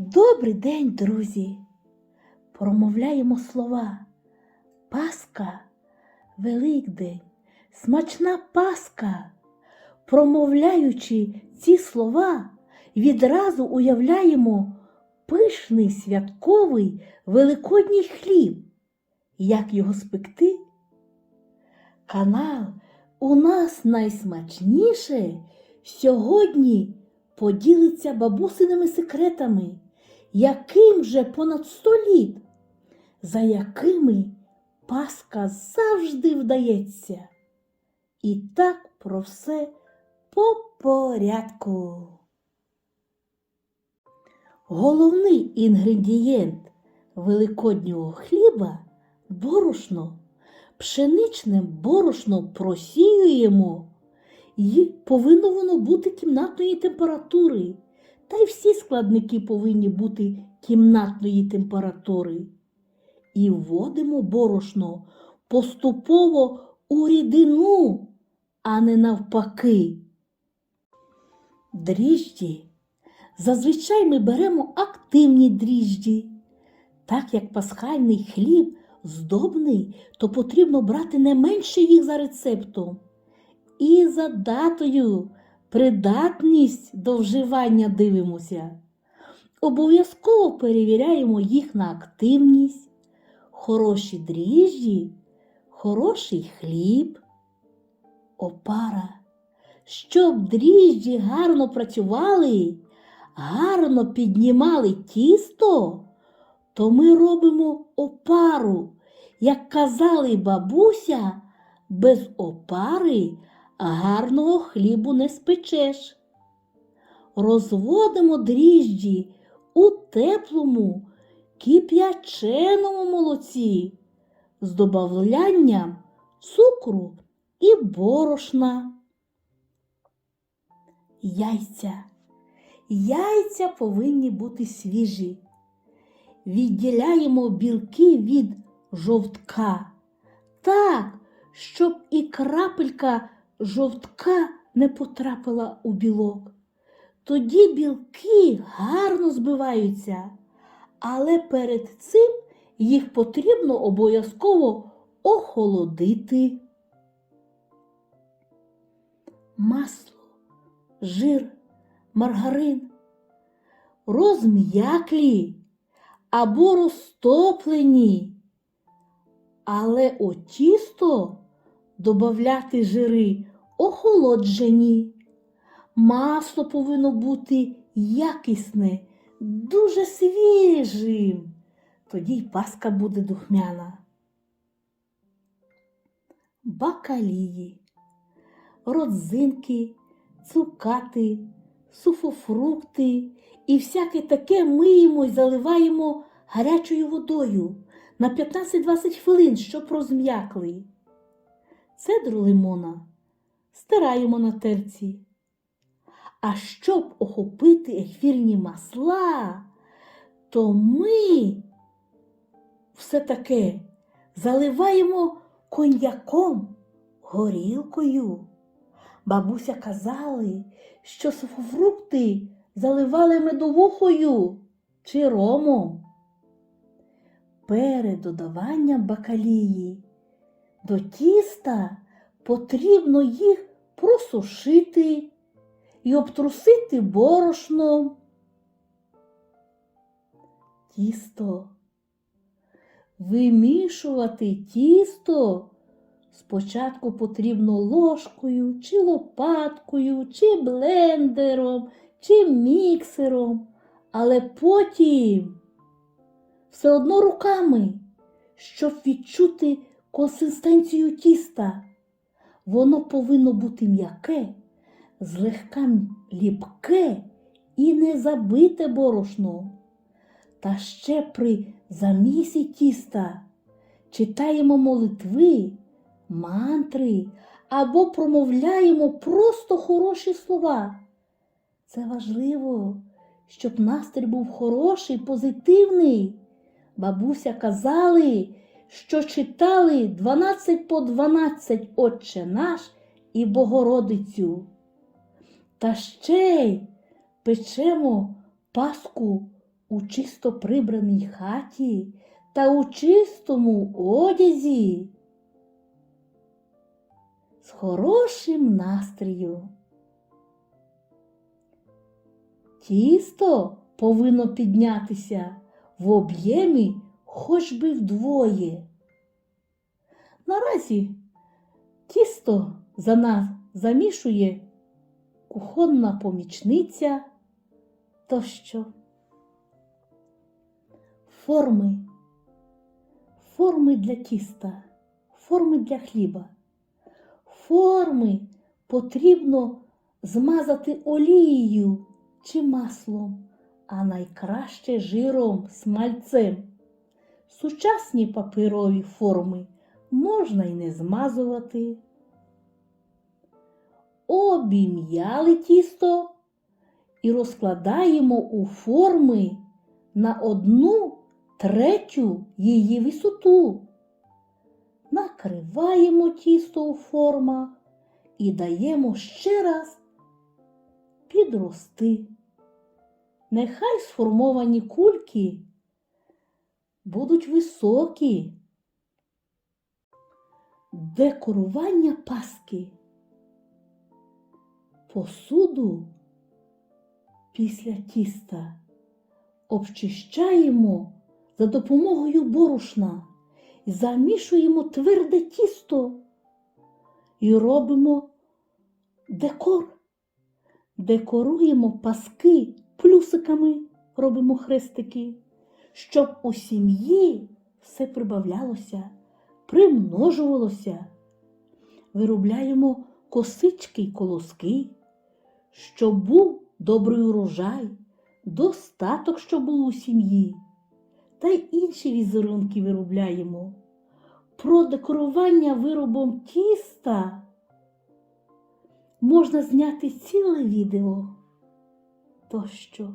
Добрий день, друзі! Промовляємо слова. Паска, Великдень, смачна Паска. Промовляючи ці слова, відразу уявляємо пишний святковий великодній хліб. Як його спекти? Канал у нас найсмачніше сьогодні поділиться бабусиними секретами, яким же понад сто літ, за якими Паска завжди вдається. І так про все по порядку. Головний інгредієнт великоднього хліба борошно. Пшеничне борошно просіюємо і повинно воно бути кімнатної температури. Та й всі складники повинні бути кімнатної температури. І вводимо борошно поступово у рідину, а не навпаки. Дріжджі. Зазвичай ми беремо активні дріжджі. Так як пасхальний хліб здобний, то потрібно брати не менше їх за рецептом. І за датою придатність до вживання дивимося. Обов'язково перевіряємо їх на активність, хороші дріжджі, хороший хліб, опара. Щоб дріжджі гарно працювали, гарно піднімали тісто, то ми робимо опару. Як казали бабуся, без опари гарного хлібу не спечеш. Розводимо дріжджі у теплому, кип'яченому молоці з добавлянням цукру і борошна. Яйця. Яйця повинні бути свіжі. Відділяємо білки від жовтка. Так, щоб і крапелька жовтка не потрапила у білок. Тоді білки гарно збиваються, але перед цим їх потрібно обов'язково охолодити. Масло, жир, маргарин розм'яклі або розтоплені. Але у тісто додати жири охолоджені. Масло повинно бути якісне, дуже свіжим. Тоді й паска буде духмяна. Бакалії, родзинки, цукати, суфофрукти і всяке таке миємо й заливаємо гарячою водою на 15-20 хвилин, щоб розм'якли. Цедру лимона стираємо на терці. А щоб охопити ефірні масла, то ми все таке заливаємо коньяком, горілкою. Бабуся казали, що суфофрукти заливали медовухою чи ромом. Перед додаванням бакалії до тіста потрібно їх просушити і обтрусити борошном. Тісто. Вимішувати тісто спочатку потрібно ложкою, чи лопаткою, чи блендером, чи міксером, але потім все одно руками, щоб відчути консистенцію тіста. Воно повинно бути м'яке, злегка ліпке і не забите борошно. Та ще при замісі тіста читаємо молитви, мантри або промовляємо просто хороші слова. Це важливо, щоб настрій був хороший, позитивний. Бабуся казали, що читали 12 по 12 Отче наш і Богородицю. Та ще й печемо паску у чисто прибраній хаті та у чистому одязі. З хорошим настрою. Тісто повинно піднятися в об'ємі хоч би вдвоє. Наразі тісто за нас замішує кухонна помічниця тощо. Форми, форми для тіста, форми для хліба. Форми потрібно змазати олією чи маслом, а найкраще жиром, смальцем. Сучасні паперові форми можна й не змазувати. Обім'яли тісто і розкладаємо у форми на одну третю її висоту. Накриваємо тісто у формах і даємо ще раз підрости. Нехай сформовані кульки будуть високі. Декорування паски. Посуду після тіста обчищаємо за допомогою борошна замішуємо тверде тісто і робимо декор. Декоруємо паски плюсиками, робимо хрестики, щоб у сім'ї все прибавлялося, примножувалося. Виробляємо косички й колоски, щоб був добрий урожай, достаток, щоб був у сім'ї, та й інші візерунки виробляємо. Про декорування виробом тіста можна зняти ціле відео тощо.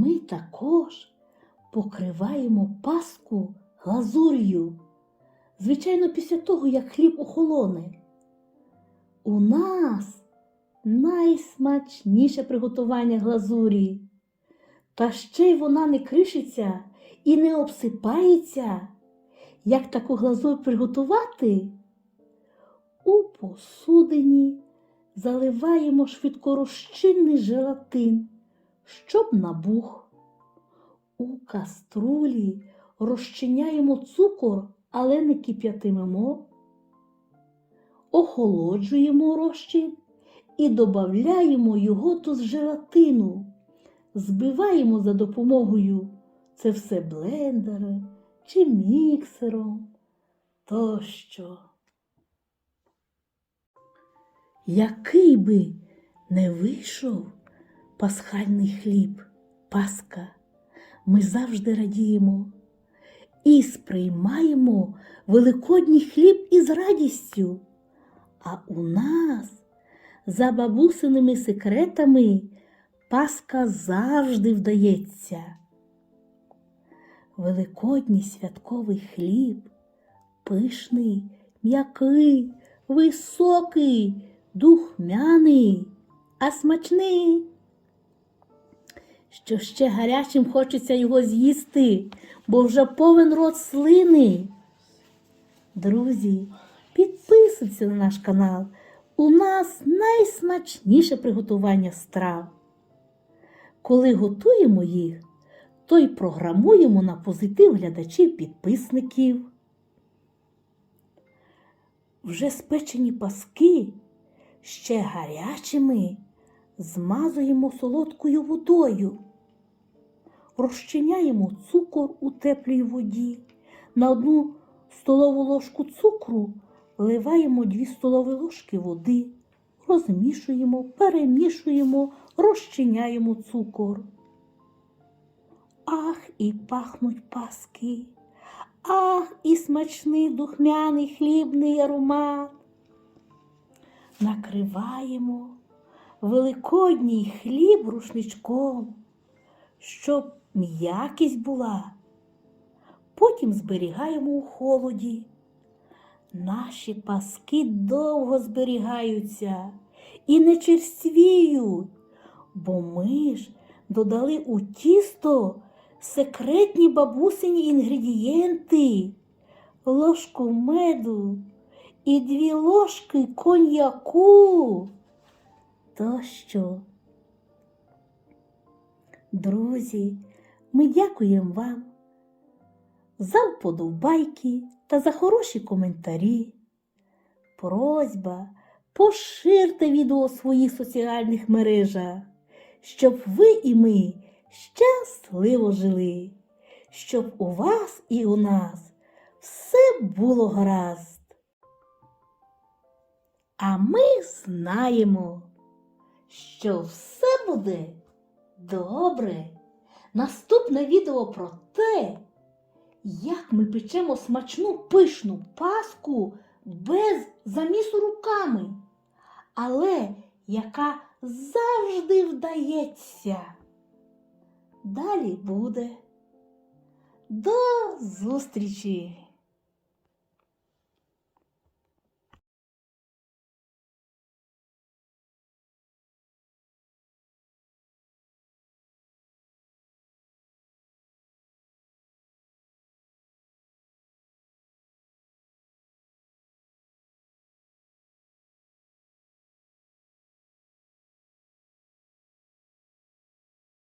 Ми також покриваємо паску глазур'ю, звичайно, після того, як хліб охолоне. У нас найсмачніше приготування глазурі, та ще й вона не кришиться і не обсипається. Як таку глазурь приготувати? У посудині заливаємо швидкорозчинний желатин, щоб набух. У каструлі розчиняємо цукор, але не кип'ятимемо. Охолоджуємо розчин і додаємо його до желатину. Збиваємо за допомогою це все блендером чи міксером тощо. Який би не вийшов пасхальний хліб, паска, ми завжди радіємо і сприймаємо великодній хліб із радістю. А у нас за бабусиними секретами паска завжди вдається. Великодній святковий хліб, пишний, м'який, високий, духмяний, а смачний. Що ще гарячим хочеться його з'їсти, бо вже повен рот слини. Друзі, підписуйтесь на наш канал. У нас найсмачніше приготування страв. Коли готуємо їх, то й програмуємо на позитив глядачів-підписників. Вже спечені паски ще гарячими змазуємо солодкою водою, розчиняємо цукор у теплій воді. На одну столову ложку цукру вливаємо 2 столові ложки води, розмішуємо, перемішуємо, розчиняємо цукор. Ах, і пахнуть паски, ах, і смачний духмяний хлібний аромат. Накриваємо великодній хліб рушничком, щоб м'якість була. Потім зберігаємо у холоді. наші паски довго зберігаються і не черствіють, бо ми ж додали у тісто секретні бабусині інгредієнти, ложку меду і дві ложки коньяку. То? Друзі, ми дякуємо вам за вподобайки та за хороші коментарі. Просьба поширте відео у своїх соціальних мережах, щоб ви і ми щасливо жили, щоб у вас і у нас все було гаразд. А ми знаємо, що все буде добре. Наступне відео про те, як ми печемо смачну пишну паску без замісу руками, але яка завжди вдається. Далі буде. До зустрічі!